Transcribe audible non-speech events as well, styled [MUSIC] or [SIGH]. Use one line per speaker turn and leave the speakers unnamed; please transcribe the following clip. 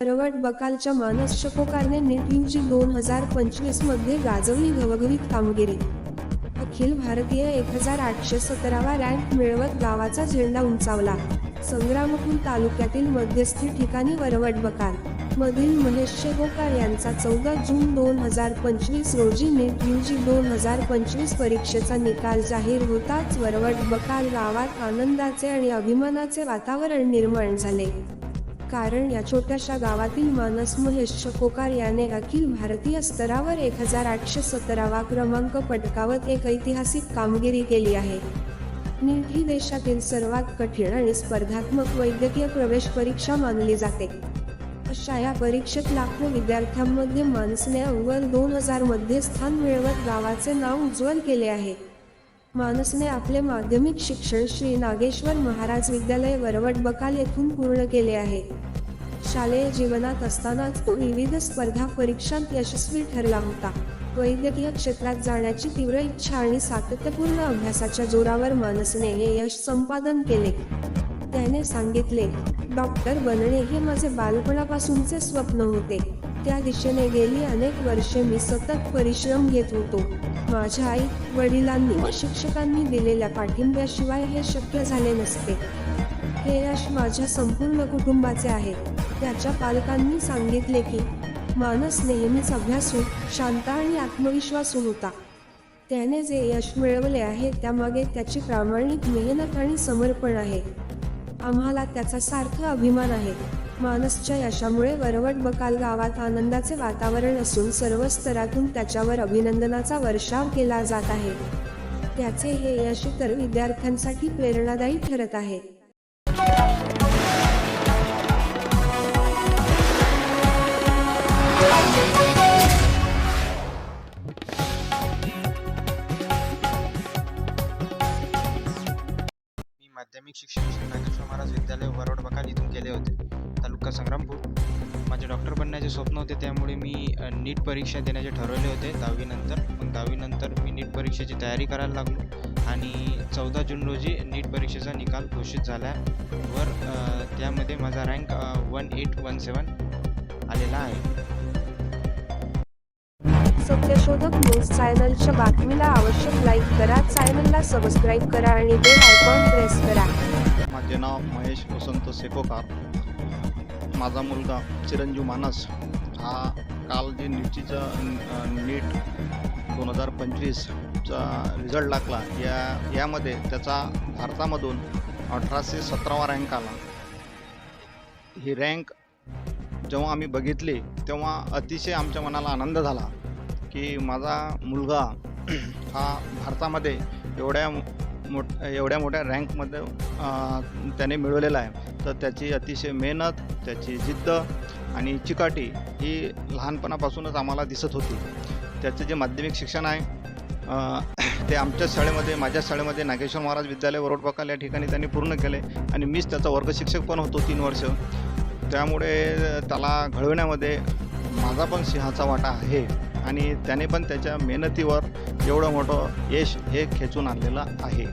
परवड बकालच्या मानस शकोकारने नीट यूजी दोन हजार पंचवीसमध्ये गाजवली घवघवीत कामगिरी. अखिल भारतीय एक हजार आठशे सतरावा रँक मिळवत गावाचा झेंडा उंचावला. संग्रामपूर तालुक्यातील मध्यस्थी ठिकाणी वरवट बकाल. मधील महेश शेगोकार यांचा चौदा जून दोन हजार पंचवीस रोजी नीट यूजी दोन हजार पंचवीस परीक्षेचा निकाल जाहीर होताच वरवट बकाल गावात आनंदाचे आणि अभिमानाचे वातावरण निर्माण झाले. कारण या छोट्याशा गावातील मानस महेश शकोकार याने अखिल भारतीय स्तरावर एक हजार आठशे सतरावा क्रमांक पटकावत एक ऐतिहासिक कामगिरी केली आहे. नीट ही देशातील सर्वात कठीण आणि स्पर्धात्मक वैद्यकीय प्रवेश परीक्षा मानली जाते. अशा या परीक्षेत लाखो विद्यार्थ्यांमध्ये मानसने अव्वल दोन हजारमध्ये स्थान मिळवत गावाचे नाव उज्ज्वल केले आहे. मानसने आपले माध्यमिक शिक्षण श्री नागेश्वर महाराज विद्यालय वरवट बकाल येथून पूर्ण केले आहे. शालेय जीवनात असतानाच तो विविध स्पर्धा परीक्षांत यशस्वी ठरला होता. वैद्यकीय क्षेत्रात जाण्याची तीव्र इच्छा आणि सातत्यपूर्ण अभ्यासाच्या जोरावर मानसने हे यश संपादन केले. त्याने सांगितले डॉक्टर बनणे हे माझे बालपणापासूनचे स्वप्न होते. त्या दिशेने गेली अनेक वर्षे मी सतत परिश्रम घेत होतो. माझ्या आई वडिलांनी व शिक्षकांनी दिलेल्या पाठिंब्याशिवाय हे शक्य झाले नसते. हे यश माझ्या संपूर्ण कुटुंबाचे आहे. त्याच्या पालकांनी सांगितले की मानस नेहमीच अभ्यासू शांत आणि आत्मविश्वासू होता. त्याने जे यश मिळवले आहे त्यामागे त्याची प्रामाणिक मेहनत आणि समर्पण आहे. आम्हाला त्याचा सार्थ अभिमान आहे. मानसच्या यशामुळे वरवट बकाल गावात आनंदाचे वातावरण असून सर्व स्तरातून त्याच्यावर अभिनंदनाचा वर्षाव केला जात आहे. त्याचे हे यश तर विद्यार्थ्यांसाठी प्रेरणादायी ठरत आहे.
माध्यमिक शिक्षण श्री नागेश्वर महाराज विद्यालय वरवड बकाल इथून केले होते. तालुका संग्रामपूर. माझे डॉक्टर बनण्याचे स्वप्न होते त्यामुळे मी नीट परीक्षा देण्याचे ठरवले होते दहावीनंतर मग दहावीनंतर मी नीट परीक्षेची तयारी करायला लागलो. आणि चौदा जून रोजी नीट परीक्षेचा निकाल घोषित झाला वर त्यामध्ये माझा rank one eight one seven आलेला आहे.
सत्यशोधक न्यूज चॅनलच्या बातमीला आवश्यक लाईक करा. चॅनलला सबस्क्राईब करा आणि बेल आयकॉन प्रेस करा.
माझे नाव महेश वसंत सेकोकार. माझा मुलगा चिरंजीव मानस हा काल जे नीटचीचं नीट दोन हजार पंचवीसचा रिझल्ट लागला या यामध्ये त्याचा भारतामधून अठराशे सतरावा रँक आला. ही रँक जेव्हा आम्ही बघितली तेव्हा अतिशय आमच्या मनाला आनंद झाला की माझा मुलगा [CLEARS THROAT] हा भारतामध्ये एवढ्या मोठ एवढ्या मोठ्या रँकमध्ये त्याने मिळवलेला आहे. तर त्याची अतिशय मेहनत त्याची जिद्द आणि चिकाटी ही लहानपणापासूनच आम्हाला दिसत होती. त्याचं जे माध्यमिक शिक्षण आहे ते आमच्या शाळेमध्ये माझ्या शाळेमध्ये नागेश्वर महाराज विद्यालय वरोड बकाल या ठिकाणी त्यांनी पूर्ण केले आणि मीच त्याचा वर्गशिक्षक पण होतो तीन वर्ष. त्यामुळे त्याला घडविण्यामध्ये माझा पण सिंहाचा वाटा आहे आणि त्याने पण त्याच्या मेहनतीवर एवढं मोठं यश हे खेचून आणलेलं आहे.